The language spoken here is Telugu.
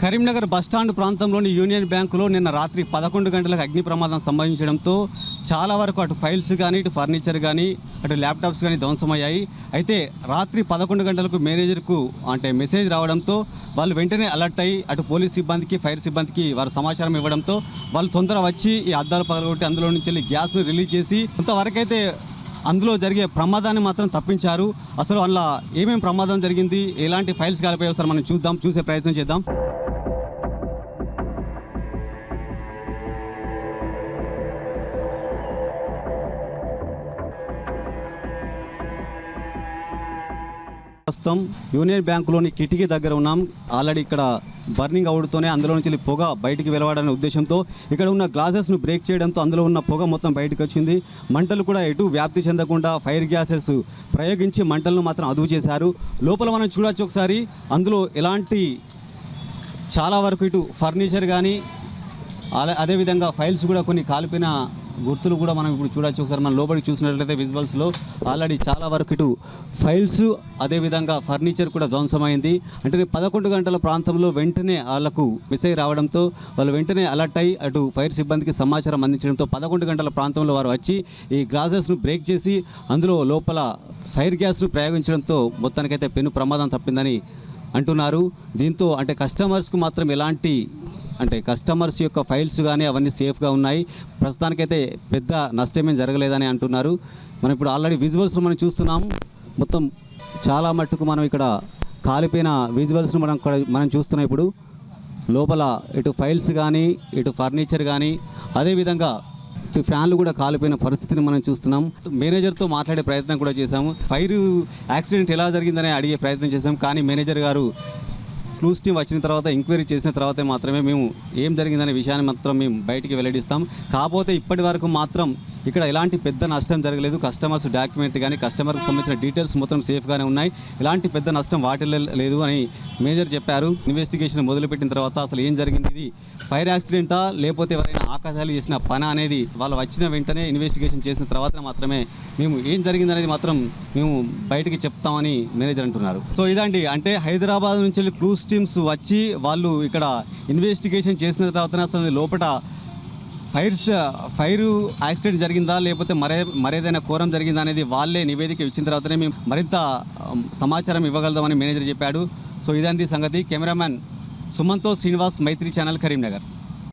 కరీంనగర్ బస్టాండ్ ప్రాంతంలోని యూనియన్ బ్యాంకులో నిన్న రాత్రి పదకొండు గంటలకు అగ్ని ప్రమాదం సంభవించడంతో చాలా వరకు అటు ఫైల్స్ కానీ ఇటు ఫర్నిచర్ కానీ అటు ల్యాప్టాప్స్ కానీ ధ్వంసమయ్యాయి. అయితే రాత్రి పదకొండు గంటలకు మేనేజర్కు అంటే మెసేజ్ రావడంతో వాళ్ళు వెంటనే అలర్ట్ అయ్యి అటు పోలీస్ సిబ్బందికి ఫైర్ సిబ్బందికి వారు సమాచారం ఇవ్వడంతో వాళ్ళు తొందర వచ్చి ఈ అద్దాలు పగలగొట్టి అందులో నుంచి వెళ్ళి గ్యాస్ను రిలీజ్ చేసి కొంతవరకైతే అందులో జరిగే ప్రమాదాన్ని మాత్రం తప్పించారు. అసలు అందులో ఏమేమి ప్రమాదం జరిగింది? ఎలాంటి ఫైల్స్ కాలిపోయి సార్ మనం చూద్దాం చూసే ప్రయత్నం చేద్దాం. ప్రస్తుతం యూనియన్ బ్యాంకులోని కిటికీ దగ్గర ఉన్నాం. ఆల్రెడీ ఇక్కడ బర్నింగ్ అవుడుతోనే అందులో నుంచి పొగ బయటికి వెలవాడనే ఉద్దేశంతో ఇక్కడ ఉన్న గ్లాసెస్ను బ్రేక్ చేయడంతో అందులో ఉన్న పొగ మొత్తం బయటకు వచ్చింది. మంటలు కూడా ఎటు వ్యాప్తి చెందకుండా ఫైర్ గ్యాసెస్ ప్రయోగించి మంటలను మాత్రం అదుపు చేశారు. లోపల మనం చూడొచ్చు ఒకసారి అందులో ఎలాంటి చాలా వరకు ఇటు ఫర్నిచర్ కానీ అలా అదేవిధంగా ఫైల్స్ కూడా కొన్ని కాలిపోయిన గుర్తులు కూడా మనం ఇప్పుడు చూడొచ్చు. ఒకసారి మనం లోపలికి చూసినట్లయితే విజువల్స్లో ఆల్రెడీ చాలా వరకు ఇటు ఫైల్స్ అదేవిధంగా ఫర్నిచర్ కూడా ధ్వంసమైంది. అంటే పదకొండు గంటల ప్రాంతంలో వెంటనే వాళ్ళకు మెసేజ్ రావడంతో వాళ్ళు వెంటనే అలర్ట్ అయ్యి అటు ఫైర్ సిబ్బందికి సమాచారం అందించడంతో పదకొండు గంటల ప్రాంతంలో వారు వచ్చి ఈ గ్లాసెస్ను బ్రేక్ చేసి అందులో లోపల ఫైర్ గ్యాస్ను ప్రయోగించడంతో మొత్తానికైతే పెను ప్రమాదం తప్పిందని అంటున్నారు. దీంతో అంటే కస్టమర్స్కు మాత్రం ఎలాంటి అంటే కస్టమర్స్ యొక్క ఫైల్స్ కానీ అవన్నీ సేఫ్గా ఉన్నాయి. ప్రస్తుతానికైతే పెద్ద నష్టమేం జరగలేదని అంటున్నారు. మనం ఇప్పుడు ఆల్రెడీ విజువల్స్ను మనం చూస్తున్నాం. మొత్తం చాలా మట్టుకు మనం ఇక్కడ కాలిపోయిన విజువల్స్ను మనం మనం చూస్తున్నాం ఇప్పుడు. లోపల ఇటు ఫైల్స్ కానీ ఇటు ఫర్నిచర్ కానీ అదేవిధంగా ఇటు ఫ్యాన్లు కూడా కాలిపోయిన పరిస్థితిని మనం చూస్తున్నాం. మేనేజర్తో మాట్లాడే ప్రయత్నం కూడా చేశాము. ఫైర్ యాక్సిడెంట్ ఎలా జరిగిందని అడిగే ప్రయత్నం చేశాం. కానీ మేనేజర్ గారు క్లూస్ టీం వచ్చిన తర్వాత ఎంక్వైరీ చేసిన తర్వాతే మాత్రమే మేము ఏం జరిగిందనే విషయాన్ని మాత్రం మేము బయటికి వెల్లడిస్తాం. కాకపోతే ఇప్పటి వరకు మాత్రం ఇక్కడ ఎలాంటి పెద్ద నష్టం జరగలేదు. కస్టమర్స్ డాక్యుమెంట్ కానీ కస్టమర్కి సంబంధించిన డీటెయిల్స్ మొత్తం సేఫ్గానే ఉన్నాయి. ఎలాంటి పెద్ద నష్టం వాటిల్లో లేదు అని మేనేజర్ చెప్పారు. ఇన్వెస్టిగేషన్ మొదలుపెట్టిన తర్వాత అసలు ఏం జరిగింది? ఇది ఫైర్ యాక్సిడెంటా? లేకపోతే ఎవరైనా ఆకాశాలు చేసిన పని అనేది వాళ్ళు వచ్చిన వెంటనే ఇన్వెస్టిగేషన్ చేసిన తర్వాత మాత్రమే మేము ఏం జరిగిందనేది మాత్రం మేము బయటికి చెప్తామని మేనేజర్ అంటున్నారు. సో ఇదండి. అంటే హైదరాబాద్ నుంచి వెళ్ళి క్లూస్ టీమ్స్ వచ్చి వాళ్ళు ఇక్కడ ఇన్వెస్టిగేషన్ చేసిన తర్వాత అసలు లోపల ఫైర్స్ ఫైర్ యాక్సిడెంట్ జరిగిందా? లేకపోతే మరే మరేదైనా కోరం జరిగిందా అనేది వాళ్ళే నివేదిక ఇచ్చిన తర్వాతనే మేము మరింత సమాచారం ఇవ్వగలదామని మేనేజర్ చెప్పాడు. సో ఇదండి సంగతి. కెమెరామ్యాన్ సుమంతో శ్రీనివాస్ మైత్రి ఛానల్ కరీంనగర్.